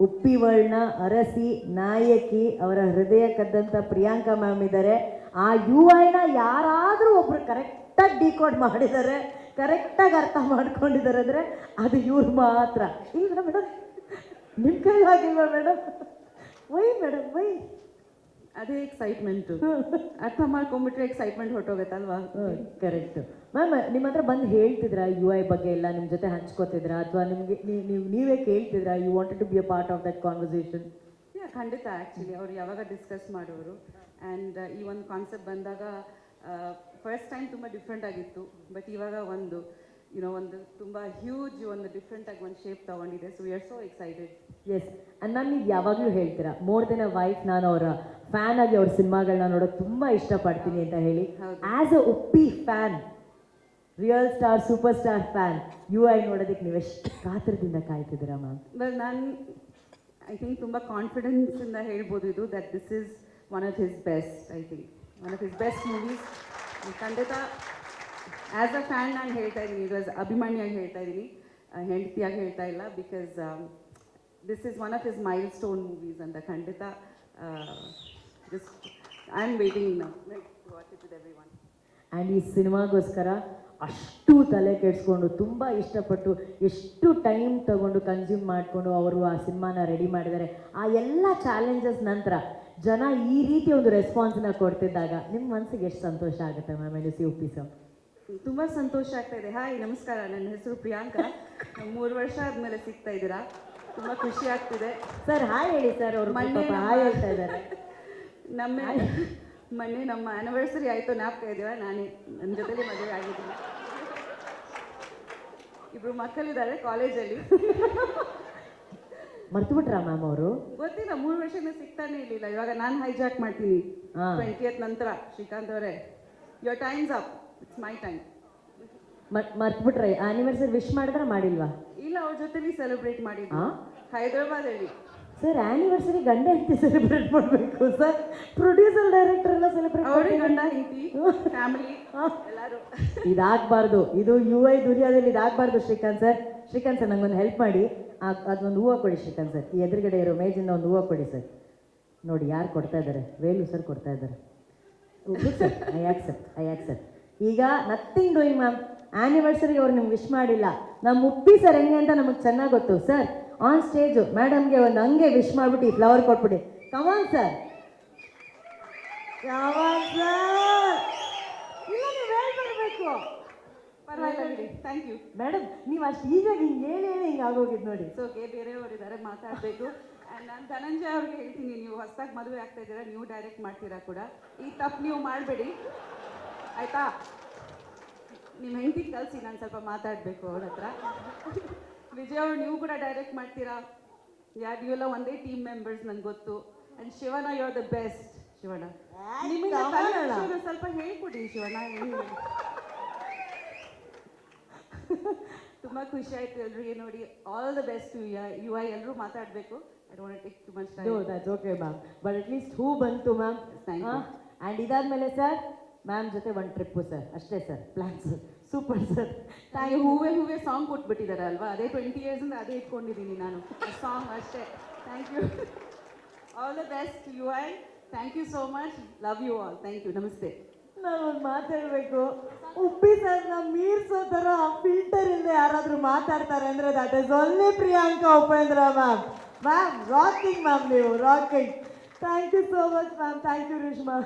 ಉಪ್ಪಿ ವರ್ಣ ಅರಸಿ, ನಾಯಕಿ, ಅವರ ಹೃದಯ ಕದ್ದಂಥ ಪ್ರಿಯಾಂಕಾ ಮ್ಯಾಮ್ ಇದ್ದಾರೆ. ಆ ಯು ಐನ ಯಾರಾದರೂ ಒಬ್ಬರು ಕರೆಕ್ಟಾಗಿ ಡಿಕೋಡ್ ಮಾಡಿದ್ದಾರೆ ಕರೆಕ್ಟಾಗಿ ಅರ್ಥ ಮಾಡ್ಕೊಂಡಿದ್ದಾರೆ ಅಂದರೆ ಅದು ಇವ್ರು ಮಾತ್ರ. ಇಲ್ಲ ಮೇಡಮ್ ನಿಮ್ಮ ಕೈಲಿ ಆಗಿಲ್ವಾ ಮೇಡಮ್ ವೈ ಮೇಡಮ್ ವೈ ಅದೇ ಎಕ್ಸೈಟ್ಮೆಂಟ್ ಅರ್ಥ ಮಾಡ್ಕೊಂಡ್ಬಿಟ್ರೆ ಎಕ್ಸೈಟ್ಮೆಂಟ್ ಹೊಟ್ಟೋಗತ್ತಲ್ವಾ ಕರೆಕ್ಟ್ ಮ್ಯಾಮ್ ನಿಮ್ಮ ಹತ್ರ ಬಂದು ಹೇಳ್ತಿದ್ರಾ ಯು ಐ ಬಗ್ಗೆ ಎಲ್ಲ ನಿಮ್ಮ ಜೊತೆ ಹಂಚ್ಕೋತಿದ್ರಾ? ಅಥವಾ ನಿಮಗೆ ನೀವು ನೀವೇ ಕೇಳ್ತಿದ್ರಾ you wanted to be a part of that conversation ಖಂಡಿತ ಆ್ಯಕ್ಚುಲಿ ಅವ್ರು ಯಾವಾಗ ಡಿಸ್ಕಸ್ ಮಾಡೋರು. ಆ್ಯಂಡ್ ಈ ಒಂದು ಕಾನ್ಸೆಪ್ಟ್ ಬಂದಾಗ ಫಸ್ಟ್ ಟೈಮ್ ತುಂಬ ಡಿಫ್ರೆಂಟ್ ಆಗಿತ್ತು. ಬಟ್ ಇವಾಗ ಒಂದು ಯುನೋ ಒಂದು ತುಂಬ ಹ್ಯೂಜ್ ಒಂದು ಡಿಫ್ರೆಂಟ್ ಆಗಿ ಒಂದು ಶೇಪ್ ತಗೊಂಡಿದೆ. So we are so excited yes and ನಾನು ನೀವು ಯಾವಾಗಲೂ ಹೇಳ್ತೀರಾ ಮೋರ್ ದೆನ್ ಅ ವೈಫ್ ನಾನು ಅವರ ಫ್ಯಾನ್ ಆಗಿ ಅವ್ರ ಸಿನಿಮಾಗಳನ್ನ ನೋಡೋಕೆ ತುಂಬ ಇಷ್ಟಪಡ್ತೀನಿ ಅಂತ ಹೇಳಿ. As a Uppi fan real star super star fan U I ನೋಡೋದಕ್ಕೆ ನೀವು ಎಷ್ಟು ಕಾತರದಿಂದ ಕಾಯ್ತಿದ್ದೀರಾ ಮ್ಯಾಮ್ ಬಟ್ ನಾನು ಐ ಥಿಂಕ್ ತುಂಬ ಕಾನ್ಫಿಡೆನ್ಸಿಂದ ಹೇಳ್ಬೋದು ಇದು that this is one of his best I think one of his best movies ಖಂಡಿತ ಆ್ಯಸ್ ಅ ಫ್ಯಾನ್ ನಾನು ಹೇಳ್ತಾ ಇದ್ದೀನಿ ಇದು ಆಸ್ ಅಭಿಮಾನಿಯಾಗಿ ಹೇಳ್ತಾ ಇದ್ದೀನಿ. ಹೆಂಡತಿಯಾಗಿ ಹೇಳ್ತಾ ಇಲ್ಲ because this is one of his milestone movies ಅಂತ ಖಂಡಿತ just I am waiting now like watch it with everyone and ಈ ಸಿನಿಮಾಗೋಸ್ಕರ ಅಷ್ಟು ತಲೆ ಕೆಡಿಸ್ಕೊಂಡು ತುಂಬ ಇಷ್ಟಪಟ್ಟು ಎಷ್ಟು ಟೈಮ್ ತಗೊಂಡು ಕನ್ಸ್ಯೂಮ್ ಮಾಡಿಕೊಂಡು ಅವರು ಆ ಸಿನಿಮಾನ ರೆಡಿ ಮಾಡಿದ್ದಾರೆ. ಆ ಎಲ್ಲ ಚಾಲೆಂಜಸ್ ನಂತರ ಜನ ಈ ರೀತಿ ಒಂದು ರೆಸ್ಪಾನ್ಸ್ನ ಕೊಡ್ತಿದ್ದಾಗ ನಿಮ್ಮ ಮನಸ್ಸಿಗೆ ಎಷ್ಟು ಸಂತೋಷ ಆಗುತ್ತೆ ಮ್ಯಾಮ್ ಎನ್ ಸಿ ಉಪ್ಪಿ ಸರ್ ತುಂಬ ಸಂತೋಷ ಆಗ್ತಾ ಇದೆ. ಹಾಯ್ ನಮಸ್ಕಾರ. ನನ್ನ ಹೆಸರು ಪ್ರಿಯಾಂಕಾ. ಮೂರು ವರ್ಷ ಆದಮೇಲೆ ಸಿಗ್ತಾ ಇದ್ದೀರಾ. ತುಂಬ ಖುಷಿ ಆಗ್ತಿದೆ. ಸರ್ ಹಾಯ್ ಹೇಳಿ ಸರ್ ಅವರು ಹಾಯ್ ಹೇಳ್ತಾ ಇದ್ದಾರೆ. ನಮ್ಮ ಮೊನ್ನೆ ನಮ್ಮ ಆ್ಯನಿವರ್ಸರಿ ಆಯಿತು ನಾಪ್ಕ ಇದೆಯಾ? ನಾನೇ ನನ್ನ ಜೊತೆಲಿ ಮದುವೆ ಆಗಿದ್ದೀನಿ. ಇಬ್ರು ಮಕ್ಕಳಿದ್ದಾರೆ ಕಾಲೇಜಲ್ಲಿ ಮರ್ತು ಬಿಟ್ರಾ ಮ್ಯಾಮ್ ಅವರು? ಗೊತ್ತಿಲ್ಲ ಮೂರು ವರ್ಷದಿಂದ ಸಿಗ್ತಾನೆ ಇರಲಿಲ್ಲ. ಇವಾಗ ನಾನು ಹೈಜಾಕ್ ಮಾಡ್ತೀನಿ. ಟ್ವೆಂಟಿ ಟ್ವೆಂಟಿಯತ್ ನಂತರ ಶ್ರೀಕಾಂತ್ ಅವರೇ. Your time's up it's my time ಮರ್ತು ಬಿಟ್ರೆ ಆನಿವರ್ಸರಿ ವಿಶ್ ಮಾಡಿದ್ರೆ ಮಾಡಿಲ್ವಾ? ಇಲ್ಲ ಅವ್ರ ಜೊತೆಲಿ ಸೆಲೆಬ್ರೇಟ್ ಮಾಡಿದ್ವಿ ಹೈದರಾಬಾದ್ ಹೈದರಾಬಾದಲ್ಲಿ ಸರ್ ಆನಿವರ್ಸರಿ ಗಂಡ ಹೆಂಡತಿ ಸೆಲೆಬ್ರೇಟ್ ಮಾಡಬೇಕು ಸರ್ ಪ್ರೊಡ್ಯೂಸರ್ ಡೈರೆಕ್ಟರ್ ಎಲ್ಲ ಸೆಲೆಬ್ರೇಟ್ ಮಾಡಿ ಗಂಡ ಹೆಂಡತಿ ಫ್ಯಾಮಿಲಿ ಎಲ್ಲರೂ. ಇದಾಗಬಾರ್ದು. ಇದು ಯು ಐ ದುನಿಯಾದಲ್ಲಿ ಇದಾಗಬಾರ್ದು ಶ್ರೀಕಾಂತ್ ಸರ್ ಶ್ರೀಕಾಂತ್ ಸರ್ ನಂಗೊಂದು ಹೆಲ್ಪ್ ಮಾಡಿ. ಅದೊಂದು ಹೂವು ಕೊಡಿ ಶ್ರೀಕಾಂತ್ ಸರ್ ಈ ಎದುರುಗಡೆ ಇರೋ ಮೇಜಿಂದ ಒಂದು ಹೂವು ಕೊಡಿ ಸರ್ ನೋಡಿ ಯಾರು ಕೊಡ್ತಾ ಇದ್ದಾರೆ? ವೇಲು ಸರ್ ಕೊಡ್ತಾ ಇದ್ದಾರೆ. Sir I accept I accept ಈಗ ನಥಿಂಗ್ ಡೂಯಿಂಗ್ ಮ್ಯಾಮ್ ಆ್ಯನಿವರ್ಸರಿ ಅವ್ರು ನಿಮ್ಗೆ ವಿಶ್ ಮಾಡಿಲ್ಲ. ನಮ್ಮ ಉಪ್ಪಿ ಸರ್ ಹೆಂಗೆ ಅಂತ ನಮಗೆ ಚೆನ್ನಾಗಿ ಗೊತ್ತು ಸರ್ ಆನ್ ಸ್ಟೇಜು ಮೇಡಮ್ಗೆ ಒಂದು ಹಂಗೆ ವಿಶ್ ಮಾಡಿಬಿಟ್ಟು ಫ್ಲವರ್ ಕೊಟ್ಬಿಡಿ. ಕಮಾನ್ ಸರ್ ಕಮಾನ್ ಸರ್ ಇಲ್ಲ ನೀವು ಹೇಳ್ಬರ್ಬೇಕು ಥ್ಯಾಂಕ್ ಯು ಮೇಡಮ್ ನೀವು ಅಷ್ಟು ಈಗ ಹಿಂಗೆ ಹೇಳಿ ಹೇಳಿ ಹಿಂಗೆ ಆಗೋಗಿದ್ದು ನೋಡಿ. ಸೊ ಓಕೆ ಬೇರೆಯವರಿದ್ದಾರೆ ಮಾತಾಡಬೇಕು. ಆ್ಯಂಡ್ ನಾನು ಧನಂಜಯ ಅವ್ರಿಗೆ ಹೇಳ್ತೀನಿ ನೀವು ಹೊಸದಾಗಿ ಮದುವೆ ಆಗ್ತಾ ಇದ್ದೀರಾ ನೀವು ಡೈರೆಕ್ಟ್ ಮಾಡ್ತೀರಾ ಕೂಡ. ಈ ತಪ್ಪು ನೀವು ಮಾಡಬೇಡಿ. ಆಯಿತಾ? ನಿಮ್ಮ ಹೆಂಡತಿ ಕಲಿಸಿ ನಾನು ಸ್ವಲ್ಪ ಮಾತಾಡಬೇಕು ಅವ್ರ ಹತ್ರ ವಿಜಯ್ ಅವ್ರು ನೀವು ಕೂಡ ಡೈರೆಕ್ಟ್ ಮಾಡ್ತೀರಾ? ಯಾರು ನೀವೆಲ್ಲ ಒಂದೇ ಟೀಮ್ ಮೆಂಬರ್ಸ್ ನನಗೆ ಗೊತ್ತು. And Shivanna you are the best Shivanna ನಿಮಗೆ ಸ್ವಲ್ಪ ಹೇಳ್ಕೊಡಿ ಶಿವಣ ತುಂಬಾ ಖುಷಿ ಆಯ್ತು ಎಲ್ರಿಗೆ ನೋಡಿ. All the best U I ಎಲ್ಲರೂ ಮಾತಾಡಬೇಕು. I don't take too much time that's okay ma'am but at least ಹೂ ಬಂತು ಮ್ಯಾಮ್ Thank you. ಆ್ಯಂಡ್ ಇದಾದ್ಮೇಲೆ ಸರ್ ಮ್ಯಾಮ್ ಜೊತೆ ಒಂದು ಟ್ರಿಪ್ಪು ಸರ್ ಅಷ್ಟೇ ಸರ್ ಪ್ಲ್ಯಾನ್ಸ್ ಸೂಪರ್ ಸರ್ ನನಗೆ ಹೂವೆ ಹೂವೆ ಸಾಂಗ್ ಕೊಟ್ಬಿಟ್ಟಿದ್ದಾರೆ ಅಲ್ವಾ? ಅದೇ ಟ್ವೆಂಟಿ ಇಯರ್ಸಿಂದ ಅದೇ ಇಟ್ಕೊಂಡಿದ್ದೀನಿ ನಾನು. ಸಾಂಗ್ ಅಷ್ಟೇ. Thank you all the best U I thank you so much love you all thank you ನಮಸ್ತೆ ನಾನು ಒಂದು ಮಾತಾಡಬೇಕು ಉಪ್ಪಿ ಸರ್ನ ಮೀರ್ಸೋ ಥರ ಫಿಲ್ಟರ್ ಇಂದ ಯಾರಾದರೂ ಮಾತಾಡ್ತಾರೆ ಅಂದರೆ that is only Priyanka Upendra ma'am ma'am rocking ma'am ನೀವು rocking thank you so much ma'am thank you Reshma